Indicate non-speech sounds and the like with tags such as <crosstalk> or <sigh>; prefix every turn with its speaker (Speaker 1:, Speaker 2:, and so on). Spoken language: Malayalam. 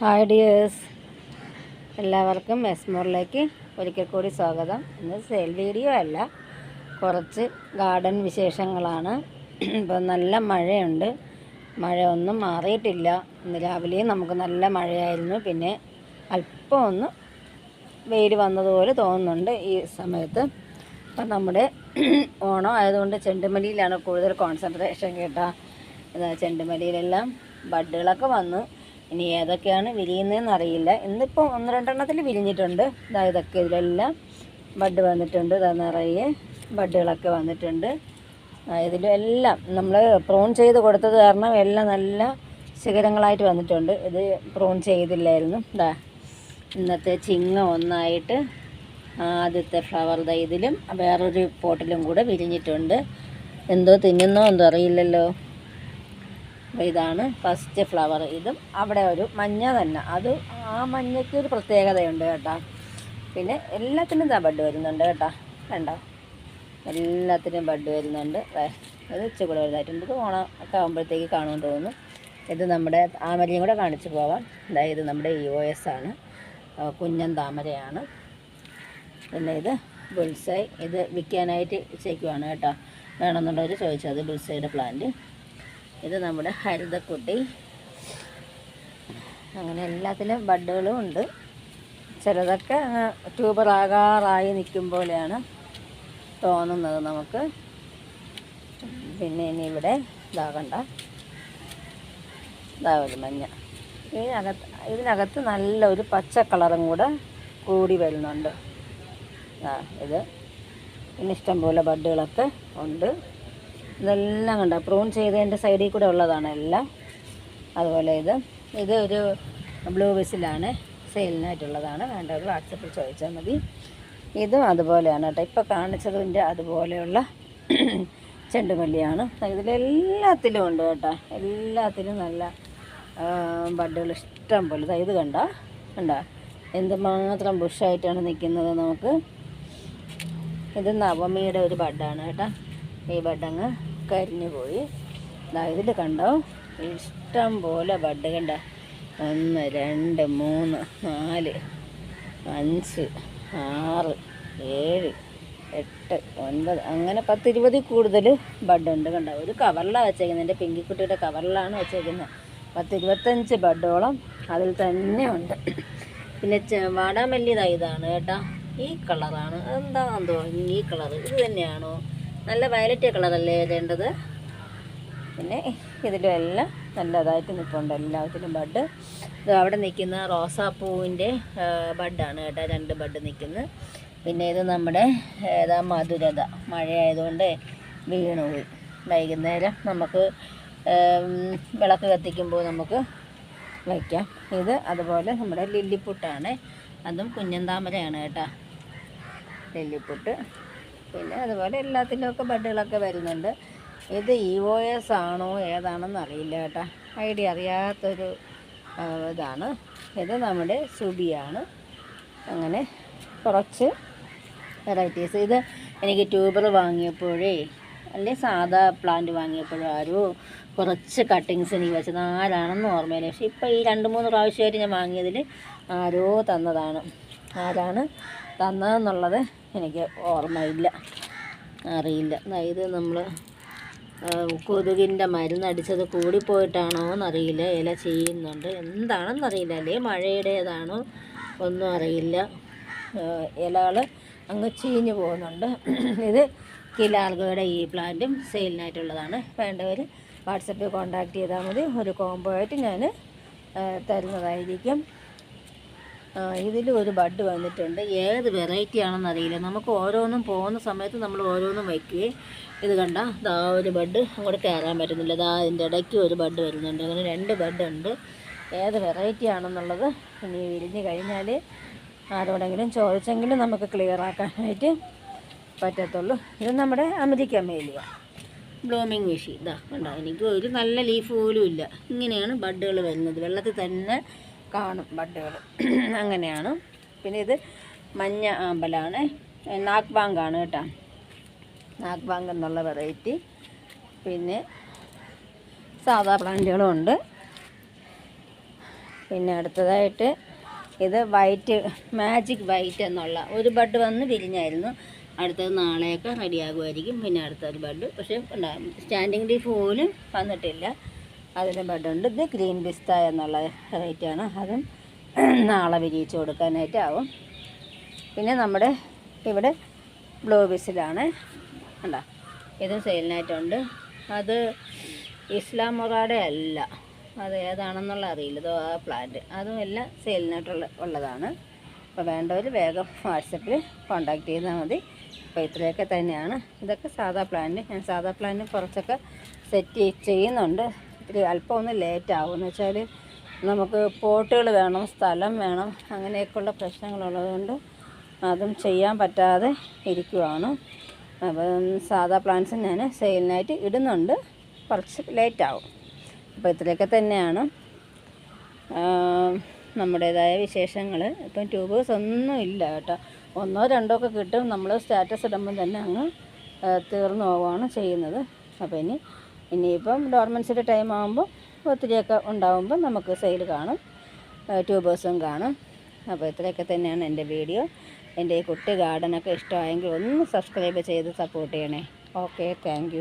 Speaker 1: ഹായ് ഡിയേഴ്സ് എല്ലാവർക്കും എസ്മോറിലേക്ക് ഒരിക്കൽ കൂടി സ്വാഗതം. ഇന്ന് സെയിൽ വീഡിയോ അല്ല. കുറച്ച് ഗാർഡൻ വിശേഷങ്ങളാണ്. ഇപ്പോൾ നല്ല മഴയുണ്ട്. മഴ ഒന്നും മാറിയിട്ടില്ല. ഇന്ന് രാവിലെയും നമുക്ക് നല്ല മഴയായിരുന്നു. പിന്നെ അല്പം ഒന്ന് വെയിൽ വന്നതുപോലെ തോന്നുന്നുണ്ട് ഈ സമയത്ത്. അപ്പം നമ്മുടെ ഓണം ആയതുകൊണ്ട് ചെണ്ടുമല്ലിയിലാണ് കൂടുതൽ കോൺസെൻട്രേഷൻ കേട്ടാ. ഇതാ ചെണ്ടുമല്ലിയിലെല്ലാം ബഡ്ഡുകളൊക്കെ വന്നു. ഇനി ഏതൊക്കെയാണ് വിരിയുന്നതെന്ന് അറിയില്ല. ഇന്നിപ്പോൾ ഒന്ന് രണ്ടെണ്ണത്തിൽ വിരിഞ്ഞിട്ടുണ്ട്. ഇതാ ഇതൊക്കെ ഇതിലെല്ലാം ബഡ് വന്നിട്ടുണ്ട്. ഇതാ നിറയെ ബഡുകളൊക്കെ വന്നിട്ടുണ്ട്. ഇതിലും എല്ലാം നമ്മൾ പ്രോൺ ചെയ്ത് കൊടുത്തത് കാരണം എല്ലാം നല്ല ശിഖരങ്ങളായിട്ട് വന്നിട്ടുണ്ട്. ഇത് പ്രോൺ ചെയ്തില്ലായിരുന്നു. ഇതാ ഇന്നത്തെ ചിങ്ങ ഒന്നായിട്ട് ആദ്യത്തെ ഫ്ലവർ ഇതിലും വേറൊരു പോട്ടിലും കൂടെ വിരിഞ്ഞിട്ടുണ്ട്. എന്തോ തിന്നുന്നോ എന്തോ അറിയില്ലല്ലോ. ഇതാണ് ഫസ്റ്റ് ഫ്ലവർ ഇതും അവിടെ ഒരു മഞ്ഞ തന്നെ. അത് ആ മഞ്ഞയ്ക്ക് ഒരു പ്രത്യേകതയുണ്ട് കേട്ടോ. പിന്നെ എല്ലാത്തിനും ഇതാ ബഡ് വരുന്നുണ്ട് കേട്ടോ. കണ്ടോ? എല്ലാത്തിനും ബഡ് വരുന്നുണ്ട്. അത് ഇച്ചിരി വലുതായിട്ടുണ്ട്. ഇത് ഓണം ഒക്കെ ആകുമ്പോഴത്തേക്ക് കാണുമെന്ന് തോന്നുന്നു. ഇത് നമ്മുടെ താമരയും കൂടെ കാണിച്ചു പോവാം. അതായത് നമ്മുടെ ഇ ഒ എസ് ആണ്. കുഞ്ഞൻ താമരയാണ്. പിന്നെ ഇത് ബുൾസൈ. ഇത് വിൽക്കാനായിട്ട് ചേക്കുവാണ് കേട്ടോ. വേണമെന്നുള്ളവർ ചോദിച്ചത് ബുൾസൈയുടെ പ്ലാന്റ്. ഇത് നമ്മുടെ ഹരിതക്കുട്ടി. അങ്ങനെ എല്ലാത്തിലും ബഡ്ഡുകളും ഉണ്ട്. ചിലതൊക്കെ ട്യൂബറാകാറായി നിൽക്കും പോലെയാണ് തോന്നുന്നത് നമുക്ക്. പിന്നെ ഇനി ഇവിടെ ഇതാകണ്ട ഇതാ ഒരു മഞ്ഞ. ഇതിനകത്ത് ഇതിനകത്ത് നല്ലൊരു പച്ച കളറും കൂടെ കൂടി വരുന്നുണ്ട്. ഇത്. പിന്നെ ഇഷ്ടംപോലെ ബഡ്ഡുകളൊക്കെ ഉണ്ട്. ഇതെല്ലാം കണ്ട? പ്രൂൺ ചെയ്തതിന്റെ സൈഡിൽ കൂടെ ഉള്ളതാണ് എല്ലാം. അതുപോലെ ഇത്. ഇത് ഒരു ബ്ലൂ വിസിലാണ് സെയിലിനായിട്ടുള്ളതാണ് വേണ്ടവർ വാട്സപ്പിൽ ചോദിച്ചാൽ മതി. ഇതും അതുപോലെയാണ് കേട്ടോ. ഇപ്പോൾ കാണിച്ചതിന്റെ അതുപോലെയുള്ള <clears throat> ചെണ്ടുമല്ലിയാണ്. ഇതിലെല്ലാത്തിലും ഉണ്ട് കേട്ടോ. എല്ലാത്തിലും നല്ല ബഡ്ഡുകൾ ഇഷ്ടം പോലെ. ഇത് കണ്ട? കണ്ട? എന്തുമാത്രം ബുഷായിട്ടാണ് നിൽക്കുന്നത് നമുക്ക്. ഇത് നവമിയുടെ ഒരു ബഡാണ് കേട്ടോ. ഈ ബഡങ്ങ് കരിഞ്ഞു പോയി. ഇതിൽ കണ്ടോ? ഇഷ്ടം പോലെ ബഡ് കണ്ട. ഒന്ന് രണ്ട് മൂന്ന് നാല് അഞ്ച് ആറ് ഏഴ് എട്ട് ഒൻപത് അങ്ങനെ പത്തിരുപതിൽ കൂടുതൽ ബഡുണ്ട് കണ്ടോ? ഒരു കവറിലാണ് വെച്ചേക്കുന്നത് എന്റെ പിങ്കിക്കുട്ടിയുടെ കവറിലാണ് വെച്ചേക്കുന്നത് പത്തിരുപത്തഞ്ച് ബഡോളം അതിൽ തന്നെ ഉണ്ട്. പിന്നെ വാടാമല്ലിതാ വാടാമല്ലി ഇതാണ് കേട്ടോ. ഈ കളറാണ്. എന്താണെന്ന് തോന്നുന്നു ഈ കളർ ഇത് തന്നെയാണോ? നല്ല വയലറ്റ് കളറല്ലേ വേണ്ടത് പിന്നെ ഇതിലും എല്ലാം നല്ലതായിട്ട് നിൽപ്പുണ്ട് എല്ലാത്തിനും ബഡ് ഇത് അവിടെ നിൽക്കുന്ന റോസാപ്പൂവിന്റെ ബഡാണ് കേട്ടോ. രണ്ട് ബഡ് നിൽക്കുന്നത്. പിന്നെ ഇത് നമ്മുടെ ഏതാ മധുരത മഴയായതുകൊണ്ട് വീണു പോയി. വൈകുന്നേരം നമുക്ക് വിളക്ക് കത്തിക്കുമ്പോൾ നമുക്ക് വയ്ക്കാം. ഇത് അതുപോലെ നമ്മുടെ ലില്ലിപ്പുട്ടാണ്. അതും കുഞ്ഞൻ താമരയാണ് കേട്ടോ. ലില്ലിപ്പുട്ട്. പിന്നെ അതുപോലെ എല്ലാത്തിന്റെയൊക്കെ ബഡുകളൊക്കെ വരുന്നുണ്ട്. ഇത് ഇ ഒ എസ് ആണോ ഏതാണെന്ന് അറിയില്ല കേട്ടോ. ഐഡിയ അറിയാത്തൊരു ഇതാണ്. ഇത് നമ്മുടെ സുബിയാണ്. അങ്ങനെ കുറച്ച് വെറൈറ്റീസ് ഇത് എനിക്ക് ട്യൂബർ വാങ്ങിയപ്പോഴേ അല്ലെ സാധാ പ്ലാന്റ് വാങ്ങിയപ്പോഴും ആരോ കുറച്ച് കട്ടിങ്സ് എനിക്ക് വെച്ചത്. ആരാണെന്ന് ഓർമ്മയില്ല. പക്ഷെ ഇപ്പോൾ ഈ രണ്ട് മൂന്ന് പ്രാവശ്യമായിട്ട് ഞാൻ വാങ്ങിയതിൽ ആരോ തന്നതാണ്. ആരാണ് തന്നതെന്നുള്ളത് എനിക്ക് ഓർമ്മയില്ല. അറിയില്ല. അതായത് നമ്മൾ കൊതുകിന്റെ മരുന്നടിച്ചത് കൂടിപ്പോയിട്ടാണോ എന്നറിയില്ല ഇല ചെയ്യുന്നുണ്ട് എന്താണെന്നറിയില്ല. അല്ലേ? മഴയുടേതാണോ? ഒന്നും അറിയില്ല. ഇലകൾ അങ്ങ് ചീഞ്ഞു പോകുന്നുണ്ട്. ഇത് കിലാർഗയുടെ ഈ പ്ലാന്റും സെയിലിനായിട്ടുള്ളതാണ്. വേണ്ടവർ വാട്സപ്പിൽ കോൺടാക്ട് ചെയ്താൽ മതി. ഒരു കോംബോ ആയിട്ട് ഞാൻ തരുന്നതായിരിക്കും. ഇതിലും ഒരു ബഡ് വന്നിട്ടുണ്ട്. ഏത് വെറൈറ്റി ആണെന്ന് അറിയില്ല. നമുക്ക് ഓരോന്നും പോകുന്ന സമയത്ത് നമ്മൾ ഓരോന്നും വയ്ക്കുകയും ഇത് കണ്ട ദാ ഒരു ബഡ് അങ്ങോട്ട് കയറാൻ പറ്റുന്നില്ല. ദാ അതിന്റെ ഇടയ്ക്ക് ഒരു ബഡ് വരുന്നുണ്ട്. അങ്ങനെ രണ്ട് ബഡ് ഉണ്ട്. ഏത് വെറൈറ്റി ആണെന്നുള്ളത് ഇനി വിരിഞ്ഞ് കഴിഞ്ഞാൽ ആരോടെങ്കിലും ചോദിച്ചെങ്കിലും നമുക്ക് ക്ലിയർ ആക്കാനായിട്ട് പറ്റത്തുള്ളൂ. ഇത് നമ്മുടെ അമേരിക്ക മേലിയ ബ്ലൂമിങ് വിഷി ഇതാ കണ്ടോ എനിക്ക് ഒരു നല്ല ലീഫ് പോലും ഇല്ല. ഇങ്ങനെയാണ് ബഡുകൾ വരുന്നത്. വെള്ളത്തിൽ തന്നെ കാണും ബഡ്ഡുകൾ. <clears throat> അങ്ങനെയാണ്. പിന്നെ ഇത് മഞ്ഞ ആമ്പലാണ്. നാഗ് ബാങ്കാണ് കേട്ടോ. നാഗ് ബാങ്ക് എന്നുള്ള വെറൈറ്റി. പിന്നെ സാധാ പ്ലാന്റുകളും ഉണ്ട്. പിന്നെ അടുത്തതായിട്ട് ഇത് വൈറ്റ് മാജിക് വൈറ്റ് എന്നുള്ള ഒരു ബഡ് വന്ന് വിരിഞ്ഞായിരുന്നു. അടുത്തത് നാളെയൊക്കെ റെഡിയാകുമായിരിക്കും. പിന്നെ അടുത്തൊരു ബഡ്. പക്ഷേ സ്റ്റാൻഡിങ് ലീഫ് പോലും വന്നിട്ടില്ല. അതിന് ബഡുണ്ട് ഇത് ഗ്രീൻ പിസ്ത എന്നുള്ള വെറൈറ്റിയാണ് അതും നാളെ വിരിയിച്ച് കൊടുക്കാനായിട്ട് ആവും. പിന്നെ നമ്മുടെ ഇവിടെ ബ്ലൂ ബിസിലാണ് കണ്ടോ? ഇതും സെയിലിനായിട്ടുണ്ട്. അത് ഇസ്ലാം മൊറാടെ അല്ല. അത് ഏതാണെന്നുള്ള അറിയില്ല. ഇതോ ആ പ്ലാന്റ് അതും എല്ലാം സെയിലിനായിട്ടുള്ള ഉള്ളതാണ്. അപ്പോൾ വേണ്ടവർ വേഗം വാട്സപ്പിൽ കോണ്ടാക്ട് ചെയ്താൽ മതി. അപ്പോൾ ഇത്രയൊക്കെ തന്നെയാണ്. ഇതൊക്കെ സാധാ പ്ലാന്റ് ഞാൻ സാധാ പ്ലാന്റ് കുറച്ചൊക്കെ സെറ്റ് ചെയ്യുന്നുണ്ട്. ഇത്തിരി അല്പം ഒന്ന് ലേറ്റ് ആവും. എന്ന് വെച്ചാൽ നമുക്ക് പോട്ടുകൾ വേണം സ്ഥലം വേണം അങ്ങനെയൊക്കെയുള്ള പ്രശ്നങ്ങളുള്ളതുകൊണ്ട് അതും ചെയ്യാൻ പറ്റാതെ ഇരിക്കുവാണ്. അപ്പം സാധാ പ്ലാന്റ്സ് ഞാൻ സെയിലിനായിട്ട് ഇടുന്നുണ്ട്. കുറച്ച് ലേറ്റ് ആവും. അപ്പോൾ ഇത്രയൊക്കെ തന്നെയാണ്. നമ്മുടേതായ വിശേഷങ്ങൾ. ഇപ്പം ട്യൂബേഴ്സ് ഒന്നും ഇല്ല കേട്ടോ. ഒന്നോ രണ്ടോ ഒക്കെ കിട്ടും. നമ്മൾ സ്റ്റാറ്റസ് ഇടുമ്പം തന്നെ അങ്ങ് തീർന്നു പോവുകയാണ് ചെയ്യുന്നത്. അപ്പോൾ ഇനി ഇനിയിപ്പം ഡോർമൻസിന്റെ ടൈം ആകുമ്പോൾ ഒത്തിരിയൊക്കെ ഉണ്ടാകുമ്പോൾ നമുക്ക് സെയിൽ കാണും. ട്യൂബേഴ്സും കാണും. അപ്പോൾ ഇത്രയൊക്കെ തന്നെയാണ് എന്റെ വീഡിയോ എന്റെ ഈ കുട്ടി ഗാർഡനൊക്കെ ഇഷ്ടമായെങ്കിൽ ഒന്ന് സബ്സ്ക്രൈബ് ചെയ്ത് സപ്പോർട്ട് ചെയ്യണേ. Okay thank